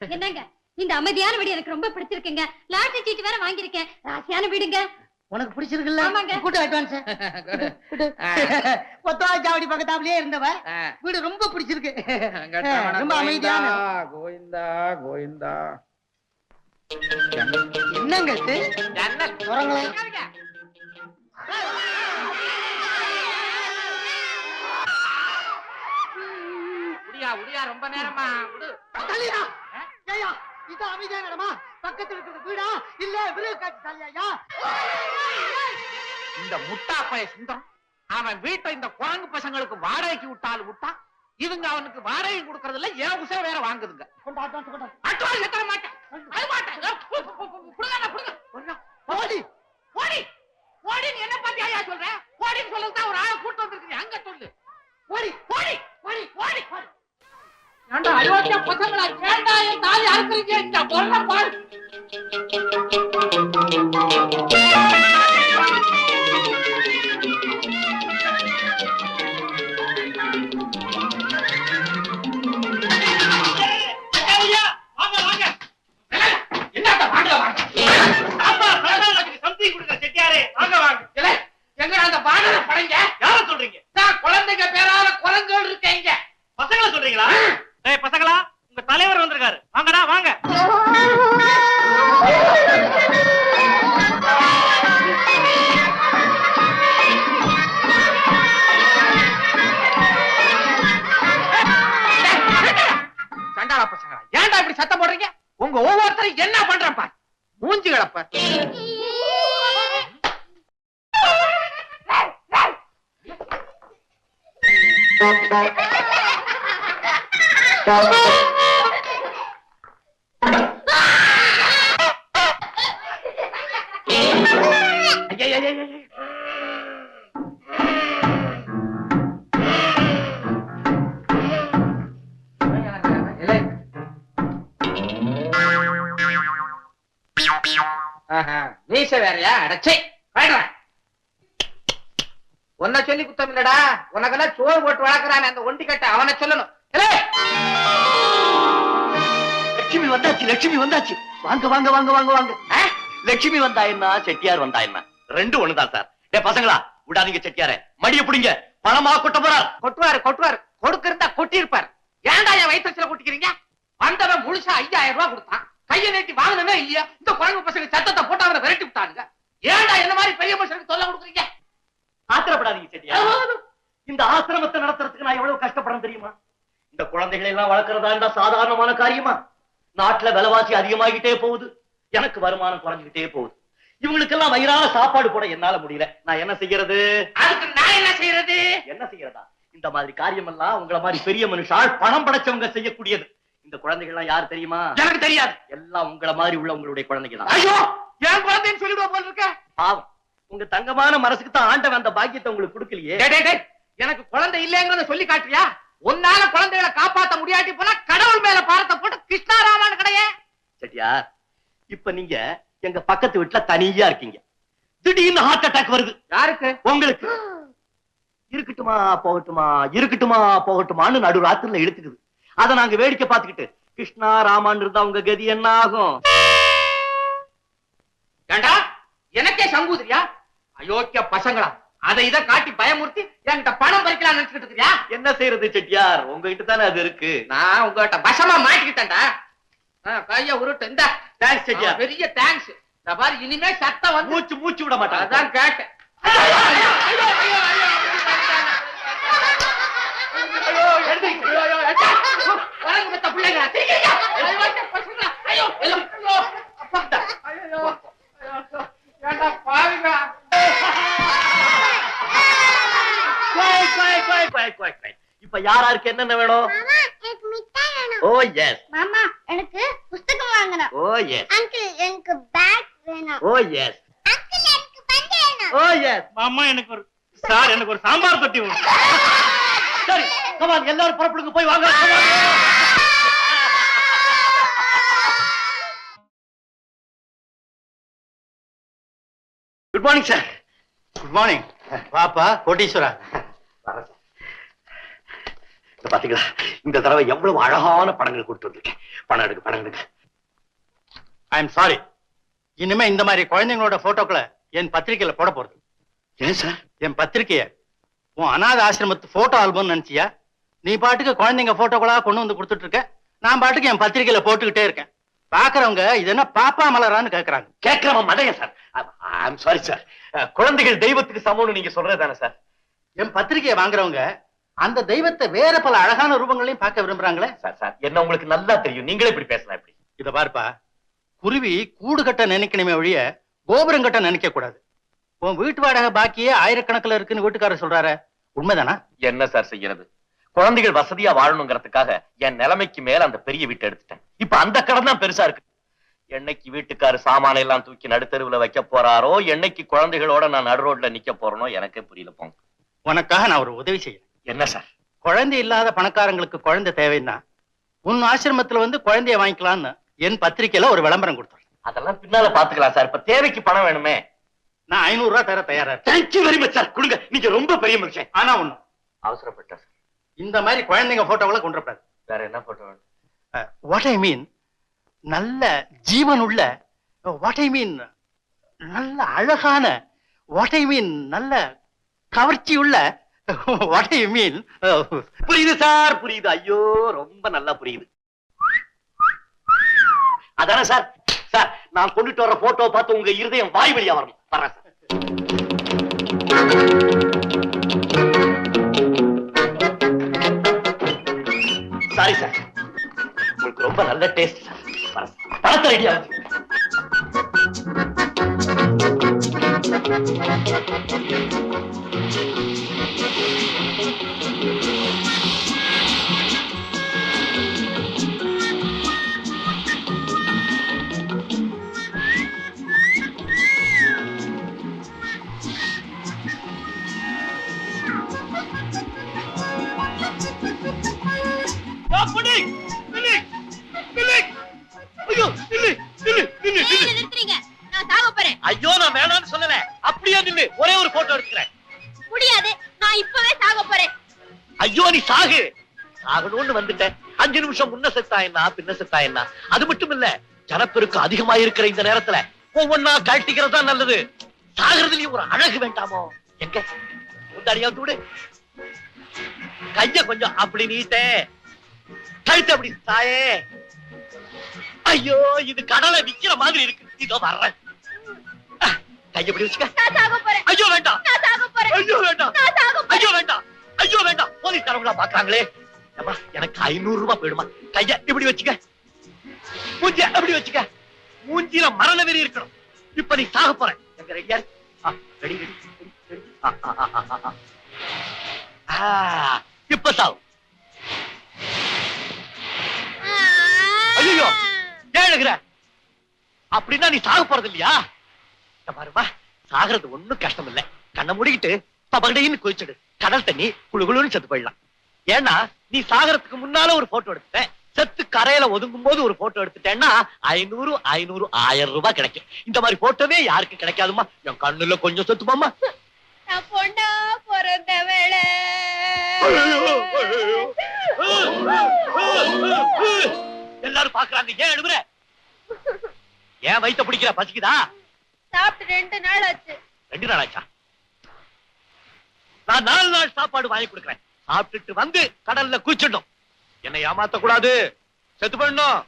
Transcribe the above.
என்னங்க? இந்த அமைதியான வீடு எனக்கு ரொம்ப பிடிச்சிருக்குங்க. லாட்டரி சீட்டு வேற வாங்கியிருக்கேன். ராசியான வீடுங்க. உனக்கு பிடிச்சிருக்குல்ல. கூட்டு அட்வான்ஸ் கொத்தா ஜாவடி பக்கத்தாப்லயே இருந்தவ. வீடு ரொம்ப பிடிச்சிருக்கு. ரொம்ப அமைதியான. கோவிந்தா கோவிந்தா. என்னங்க இது? குரங்களா? உடியா உடியா ரொம்ப நேரமா விடு ஏய்யா, இது அமைதியான இடமா பக்கத்துல இருக்கிற வீடா? இல்ல விருது காட்சி சாலையா இந்த முட்டா பைய சுந்தரம் அவன் வீட்டை இந்த குரங்கு பசங்களுக்கு வாடகைக்கு விட்டாலும் விட்டா இவங்க அவனுக்கு வாடகை கொடுக்கறது இல்ல ஏன் உசை வேற வாங்குதுங்க? அட்வான்ஸ் எத்தனை மாட்டேன்? அது மாட்டேன். ஓடி. ஓடி. ஓடி நீ என்ன பத்தி ஐயா சொல்ற? ஓடின்னு சொல்லுறது ஒரு ஆளை கூட்டு வந்திருக்கீங்க அங்க சொல்லு. ஓடி. ஓடி. ஓடி. ஓடி. ஓடி. ஏண்டா அயோக்கிய பசங்களா ஏண்டா என் தாலி அறுக்குறீங்க? இந்த பொருளை பாரு. குழந்தைங்க பேரால குரங்குகள் இருக்கீங்க பசங்கள சொல்றீங்களா? சண்டாள பசங்களா? ஏன்டா இப்படி சத்தம் போடுறீங்க? உங்க ஒவ்வொருத்தரும் என்ன பண்றப்ப மூஞ்சி கிளப்ப மீச வேறையா? அடச்சே உன்னை சொல்லி குத்தம் இல்லடா. உனக்கெல்லாம் சோறு போட்டு வளர்க்கறானே அந்த ஒண்டி கட்ட அவனை சொல்லணும். லட்சுமி வந்தாச்சு லட்சுமி வந்தாச்சு. வாங்க வாங்க வாங்க வாங்க வாங்க? லட்சுமி வந்தா என்ன செட்டியார் வந்தா என்ன? ரெண்டு ஒண்ணுதான் சார். ஏ பசங்களா விடாதீங்க செட்டியார. மடிய புடிங்க. பணமா கொட்ட போறார். கொட்டுவாரு கொட்டுவாரு. கொடுக்கிருந்தா கொட்டி இருப்பாரு ஏன்டா என் வயிற்றுல கொட்டிக்கிறீங்க? வந்தவன் முழுசா ஐயாயிரம் ரூபாய் கொடுத்தான். கையை நீட்டி வாங்கினவே இல்லையா? இந்த குரங்கு பசங்க சத்தத்தை போட்டு அவனை விரட்டி விட்டானுங்க. ஏன்டா என்ன மாதிரி பெரிய மனுஷனுக்கு தொல்லை கொடுக்குறீங்க? ஆத்திரப்படாதீங்க செட்டியார். இந்த ஆசிரமத்தை நடத்துறதுக்கு நான் எவ்வளவு கஷ்டப்படும் தெரியுமா? இந்த குழந்தைகளை எல்லாம் வளர்க்கறதா இருந்தா சாதாரணமான காரியமா? நாட்டுல விலைவாசி அதிகமாகிட்டே போகுது. எனக்கு வருமானம் குறைஞ்சுக்கிட்டே போகுது. இவங்களுக்கெல்லாம் வயிறான சாப்பாடு போட என்னால முடியல. நான் என்ன செய்யறது? அதுக்கு நான் என்ன செய்யறது? என்ன செய்யறதா? இந்த மாதிரி காரியம் எல்லாம் உங்கள மாதிரி பெரிய மனுஷால் பணம் படைச்சவங்க செய்யக்கூடியது. இந்த குழந்தைகள் எல்லாம் யார் தெரியுமா? எனக்கு தெரியாது. எல்லாம் உங்கள மாதிரி உள்ள உங்களுடைய குழந்தைகள் தான் ஐயோ என் குழந்தைன்னு சொல்லிடுவா போல இருக்க. பாவம். உங்க தங்கமான மனசுக்கு தான் ஆண்டவன் அந்த பாக்கியத்தை உங்களுக்கு கொடுக்கலையே. எனக்கு குழந்தை இல்லைங்கிறத சொல்லி காட்டுறியா? உன்னால குழந்தைகளை காப்பாத்த முடியாட்டி போனா கடவுள் மேல பாரத்தை போட்டு கிருஷ்ணாராமன் கடையே. செட்டியார் இப்ப நீங்க எங்க பக்கத்து வீட்டுல தனியா இருக்கீங்க. திடீர்னு ஹார்ட் அட்டாக் வருது. யாருக்கு? உங்களுக்கு. இருக்கட்டுமா போகட்டுமா இருக்கட்டுமா போகட்டுமான்னு நடு ராத்திரில இழுத்துக்குது. அதை நாங்க வேடிக்கை பார்த்துக்கிட்டு கிருஷ்ணா ராமான் இருந்தா உங்க கதி என்ன ஆகும்? ஏண்டா எனக்கே சங்கூதிரியா அயோக்கிய பசங்களா அதை இதை காட்டி பயமுறுத்தி என்கிட்ட பணம் பறிக்கலாம் நினைச்சுக்கிட்டு இருக்கியா என்ன செய்யறது செட்டியார்? உங்ககிட்ட தானே அது இருக்கு. நான் உங்ககிட்ட வசமா மாட்டிக்கிட்டேன்டா. கைய உருட்டு இந்த. தேங்க்ஸ் செட்டியார். பெரிய தேங்க்ஸ். இந்த பாரு இனிமே சத்தம் வந்து மூச்சு மூச்சு விட மாட்டாங்க. அதான் கேட்டேன் ஐயோ, ஐயோ, ஐயோ, ஐயோ, ஐயோ, ஐயோ, எழுந்திருங்க. ஐயோ, ஐயோ, அச்சா. உனக்கு பெத்த ஐயோ. அப்பா. ஐயோ. ஏண்டா. இப்ப யாராருக்கு என்னென்ன வேணும் மாமா எனக்கு மிட்டாய் வேணும் ஓ எஸ் மாமா எனக்கு வாங்கணும் ஓ எஸ் அங்கிள் எனக்கு பேக் வேணும் ஓ எஸ் அங்கிள் எனக்கு பந்து வேணும் ஓ எஸ் மாமா எனக்கு ஒரு சார் எனக்கு ஒரு சாம்பார் தொட்டி வேணும் சரி கமான் எல்லாரும் புறப்படுங்க போய் வாங்க. Good morning sir good morning பாப்பா கோட்டீஸ்வரா. இந்த பாத்தீங்களா? இந்த தடவை எவ்வளவு அழகான படங்கள் கொடுத்து வந்திருக்கேன். படம் எடுக்க படம் எடுக்க ஐ எம் சாரி இனிமே இந்த மாதிரி குழந்தைங்களோட போட்டோக்களை என் பத்திரிக்கையில போட போறது. ஏன் சார் என் பத்திரிக்கைய உன் அனாத ஆசிரமத்து போட்டோ ஆல்பம் நினைச்சியா? நீ பாட்டுக்கு குழந்தைங்க போட்டோக்களா கொண்டு வந்து கொடுத்துட்டு இருக்க நான் பாட்டுக்கு என் பத்திரிக்கையில போட்டுக்கிட்டே இருக்கேன். பாக்குறவங்க இது என்ன பாப்பா மலரான்னு கேக்குறாங்க. கேட்கிறவன் மதைய சார். I'm sorry. சார் குழந்தைகள் தெய்வத்துக்கு சமம்னு நீங்க சொல்றது தானே சார்? என் பத்திரிக்கையை வாங்குறவங்க அந்த தெய்வத்தை வேற பல அழகான ரூபங்களையும் பார்க்க விரும்புறாங்களே? சார் சார் என்ன உங்களுக்கு நல்லா தெரியும். நீங்களே இப்படி பேசலாம் இப்படி இத பார்ப்பா. குருவி கூடு கட்ட நினைக்கணுமே ஒழிய கோபுரம் கட்ட நினைக்க கூடாது. உன் வீட்டு வாடகை பாக்கியே ஆயிரக்கணக்கில் இருக்குன்னு வீட்டுக்காரர் சொல்றாரு. உண்மைதானா? என்ன சார் செய்யறது? குழந்தைகள் வசதியா வாழணுங்கிறதுக்காக என் நிலைமைக்கு மேல அந்த பெரிய வீட்டை எடுத்துட்டேன். இப்ப அந்த கடன் தான் பெருசா இருக்கு. என்னைக்கு வீட்டுக்காரு சாமானை எல்லாம் தூக்கி நடுத்தருவுல வைக்க போறாரோ என்னைக்கு குழந்தைகளோட நான் நடு ரோட்ல நிக்க போறேனோ எனக்கே புரியல போங்க. உனக்காக நான் ஒரு உதவி செய்யறேன். என்ன சார்? குழந்தை இல்லாத பணக்காரங்களுக்கு குழந்தை தேவைன்னா உன் ஆசிரமத்துல வந்து குழந்தைய வாங்கிக்கலாம்னு என் பத்திரிக்கையில ஒரு விளம்பரம் கொடுத்துறேன் அதெல்லாம் பின்னால பாத்துக்கலாம் சார். இப்ப தேவைக்கு பணம் வேணுமே. நான் ஐநூறு ரூபாய் தர தயாரா தேங்க்யூ வெரி மச் சார். கொடுங்க. நீங்க ரொம்ப பெரிய மனுஷன். ஆனா ஒண்ணு அவசரப்பட்டேன் சார். இந்த மாதிரி குழந்தைங்க போட்டோகளை கொண்டு வேற என்ன போட்டோ வாட் ஐ மீன் நல்ல ஜீவன் உள்ள வாட் ஐ மீன் நல்ல அழகான வாட் ஐ மீன் நல்ல கவர்ச்சி உள்ள வாட் ஐ மீன் புரியுது சார் புரியுது. ஐயோ ரொம்ப நல்லா புரியுது. அதானே சார்? சார் நான் கொண்டுட்டு வர போட்டோ பார்த்து உங்க இருதயம் வாய் வழியா வரணும். வர்றேன் சாரி. நல்ல டேஸ்ட் சார் வரேன். பணத்தை ரெடியா வந்துட்டேன். அஞ்சு நிமிஷம் முன்ன செத்தா என்ன பின்ன செத்தா என்ன அது மட்டும் இல்ல ஜனப்பெருக்கு அதிகமா இருக்கிற இந்த நேரத்துல ஒவ்வொன்னா கழட்டிக்கிறது நல்லது. சாகிறதுலயும் ஒரு அழகு வேண்டாமோ? எங்க? முந்தாடியா விடு. கைய கொஞ்சம் அப்படி நீட்டே. கழுத்து அப்படி தாயே. ஐயோ இது கடலை விக்கிற மாதிரி இருக்கு. இதோ வர்றேன். கைய வச்சுக்க. ஐயோ வேண்டாம். ஐயோ வேண்டாம். ஐயோ வேண்டாம். ஐயோ வேண்டாம். போலீஸ்காரங்களா பாக்குறாங்களே. அப்பா எனக்கு ஐநூறு ரூபாய் போயிடுமா? கைய இப்படி வச்சுக்க. மூஞ்சி அப்படி வச்சுக்க. மூஞ்சில மரண வெறி இருக்கணும். இப்ப நீ சாக போற. எங்க ரெடியா ரெடி ரெடி. இப்ப சாவு. ஐயோ கேளுகிற அப்படின்னா நீ சாக போறது இல்லையா? பாருமா சாகிறது ஒண்ணும் கஷ்டம் இல்ல கண்ணை மூடிக்கிட்டு பகடையின்னு குதிச்சிடு. கடல் தண்ணி குளு குளுன்னு செத்து போயிடலாம். ஏன்னா நீ சாகறதுக்கு முன்னால ஒரு போட்டோ எடுத்துட்ட செத்து கரையில ஒதுங்கும் போது ஒரு போட்டோ எடுத்துட்டேன்னா ஐநூறு ஐநூறு ஆயிரம் ரூபாய் கிடைக்கும். இந்த மாதிரி போட்டோவே யாருக்கு கிடைக்காதுமா என் கண்ணுல கொஞ்சம் செத்துமாமா பொண்ணா பிறந்த எல்லாரும் பாக்குறாங்க ஏன் எழுதுற ஏன் வயித்த பிடிக்கிற பசிக்குதா? சாப்பிட்டு ரெண்டு நாள் ஆச்சு. ரெண்டு நாள் ஆச்சா? நான் நாலு நாள் சாப்பாடு வாங்கி கொடுக்குறேன். சாப்பிட்டுட்டு வந்து கடல்ல குளிச்சிடணும். என்னை ஏமாத்த கூடாது செத்து பண்ணணும்